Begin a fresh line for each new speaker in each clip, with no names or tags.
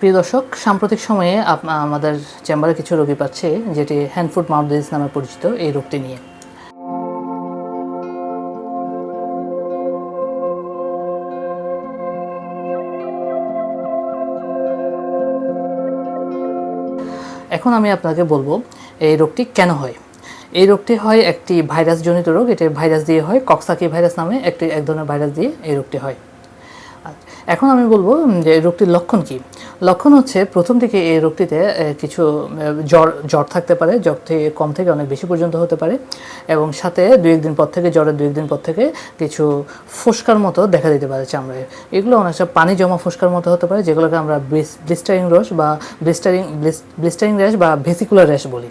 প্রিয় দর্শক, সাম্প্রতিক সময়ে আমাদের চেম্বারে কিছু রোগী পাচ্ছে, যেটি হ্যান্ড ফুট মাউথ ডিজিজ নামে পরিচিত এই রোগটি নিয়ে। এখন আমি আপনাকে বলব, এই রোগটি কেন হয়? এই রোগটি হয় একটি ভাইরাসজনিত রোগ, এটি ভাইরাস দিয়ে হয়, কক্সাকি ভাইরাস নামে একটি এক ধরনের ভাইরাস দিয়ে এই রোগটি হয়। এখন আমি বলব যে এই রোগটির লক্ষণ কি? লক্ষণ হচ্ছে প্রথম থেকে এই রোগটিতে কিছু জ্বর জ্বর থাকতে পারে, জ্বর থেকে, কম থেকে অনেক বেশি পর্যন্ত হতে পারে এবং সাথে দুই একদিন পর থেকে, জ্বরের দুই একদিন পর থেকে কিছু ফুসকার মতো দেখা দিতে পারে চামড়ায়। এগুলো অনেকটা পানি জমা ফুসকার মতো হতে পারে, যেগুলোকে আমরা ব্লিস্টারিং রস বা ব্লিস্টারিং ব্লিস্টারিং র্যাশ বা ভেসিকুলার র্যাশ বলি।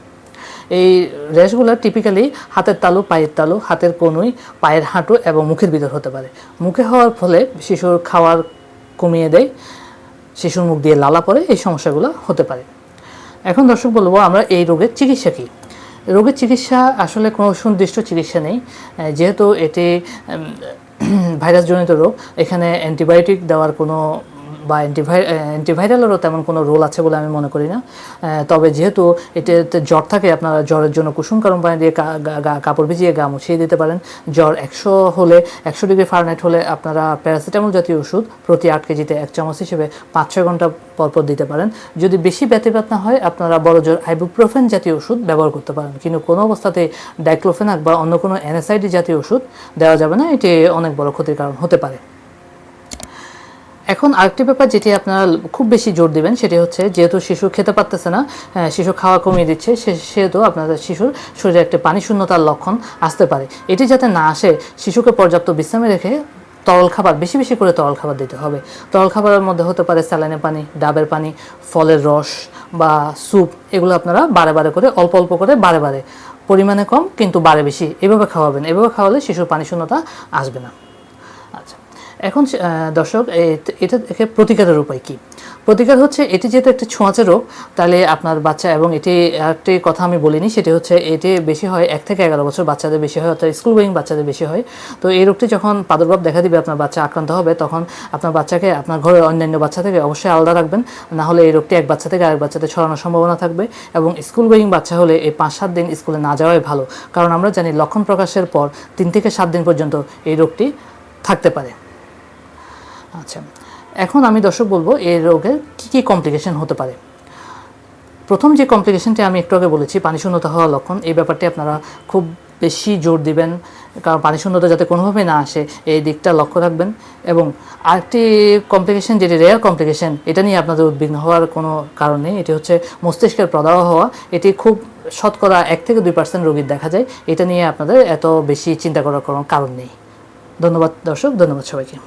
এই র্যাশগুলো টিপিক্যালি হাতের তালু, পায়ের তালু, হাতের কনুই, পায়ের হাঁটু এবং মুখের ভিতর হতে পারে। মুখে হওয়ার ফলে শিশুর খাওয়ার কমিয়ে দেয়, শিশুর মুখ দিয়ে লালা পড়ে, এই সমস্যাগুলো হতে পারে। এখন দর্শক বলব, আমরা এই রোগের চিকিৎসা কী? রোগের চিকিৎসা আসলে কোনো সুনির্দিষ্ট চিকিৎসা নেই। যেহেতু এটি ভাইরাসজনিত রোগ, এখানে অ্যান্টিবায়োটিক দেওয়ার কোনো বা অ্যান্টিভাই অ্যান্টিভাইরালেরও তেমন কোনো রোল আছে বলে আমি মনে করি না। তবে যেহেতু এটাতে জ্বর থাকে, আপনারা জ্বরের জন্য কুসুম গরম পানি দিয়ে কাপড় ভিজিয়ে গা মুছিয়ে দিতে পারেন। জ্বর একশো হলে, একশো ডিগ্রি ফারেনহাইট হলে আপনারা প্যারাসিটামল জাতীয় ওষুধ প্রতি আট কেজিতে এক চামচ হিসেবে পাঁচ ছয় ঘণ্টা পর পর দিতে পারেন। যদি বেশি ব্যতিপাত না হয়, আপনারা বড় জোর আইবুপ্রোফেন জাতীয় ওষুধ ব্যবহার করতে পারেন। কিন্তু কোনো অবস্থাতে ডাইক্লোফেনাক বা অন্য কোনো এনএসআইডি জাতীয় ওষুধ দেওয়া যাবে না। এটি অনেক বড় ক্ষতির কারণ হতে পারে। এখন আরেকটি ব্যাপার যেটি আপনারা খুব বেশি জোর দেবেন, সেটি হচ্ছে যেহেতু শিশু খেতে পারতেছে না শিশু খাওয়া কমিয়ে দিচ্ছে সেহেতু আপনাদের শিশুর শরীরে একটি পানি শূন্যতার লক্ষণ আসতে পারে। এটি যাতে না আসে, শিশুকে পর্যাপ্ত বিশ্রামে রেখে তরল খাবার, বেশি বেশি করে তরল খাবার দিতে হবে। তরল খাবারের মধ্যে হতে পারে স্যালাইনের পানি, ডাবের পানি, ফলের রস বা স্যুপ, এগুলো আপনারা বারে বারে করে, অল্প অল্প করে বারে বারে। পরিমাণে কম, কিন্তু বারে বেশি। এভাবে খাওয়াবেন। এভাবে খাওয়ালে শিশুর পানি শূন্যতা আসবে না। এখন দর্শক এটা থেকে প্রতিকারের উপায় কি? প্রতিকার হচ্ছে, এটি যেহেতু একটা ছোঁয়াচে রোগ, তাহলে আপনার বাচ্চা, এবং এটি একটি কথা আমি বলিনি, সেটি হচ্ছে, এটি বেশি হয় এক থেকে এগারো বছর, বাচ্চাদের বেশি হয়, অর্থাৎ স্কুল গোয়িং বাচ্চাদের বেশি হয়। তো এই রোগটি যখন প্রাদুর্ভাব দেখা দিবে, আপনার বাচ্চা আক্রান্ত হবে, তখন আপনার বাচ্চাকে, আপনার ঘরের অন্যান্য বাচ্চা থেকে অবশ্যই আলাদা রাখবেন। না হলে এই রোগটি এক বাচ্চা থেকে আরেক বাচ্চাতে ছড়ানোর সম্ভাবনা থাকবে, এবং স্কুল গোয়িং বাচ্চা হলে এই পাঁচ সাত দিন স্কুলে না যাওয়াই ভালো। কারণ আমরা জানি, লক্ষণ প্রকাশের পর তিন থেকে সাত দিন পর্যন্ত এই রোগটি থাকতে পারে। আচ্ছা এখন আমি দর্শক বলব এই রোগের কী কী কমপ্লিকেশন হতে পারে। প্রথম যে কমপ্লিকেশনটি আমি একটু আগে বলেছি পানি শূন্যতা হওয়ার লক্ষণ, এই ব্যাপারটি আপনারা খুব বেশি জোর দিবেন, কারণ পানি শূন্যতা যাতে কোনোভাবেই না আসে, এই দিকটা লক্ষ্য রাখবেন। এবং আরেকটি কমপ্লিকেশন যেটি রেয়ার কমপ্লিকেশন এটা নিয়ে আপনাদের উদ্বিগ্ন হওয়ার কোনো কারণ নেই, এটি হচ্ছে মস্তিষ্কের প্রদাহ হওয়া। এটি খুব শতকরা এক থেকে দুই পার্সেন্ট রোগীর দেখা যায়, এটা নিয়ে আপনাদের এত বেশি চিন্তা করার কোনো কারণ নেই। ধন্যবাদ দর্শক, ধন্যবাদ সবাইকে।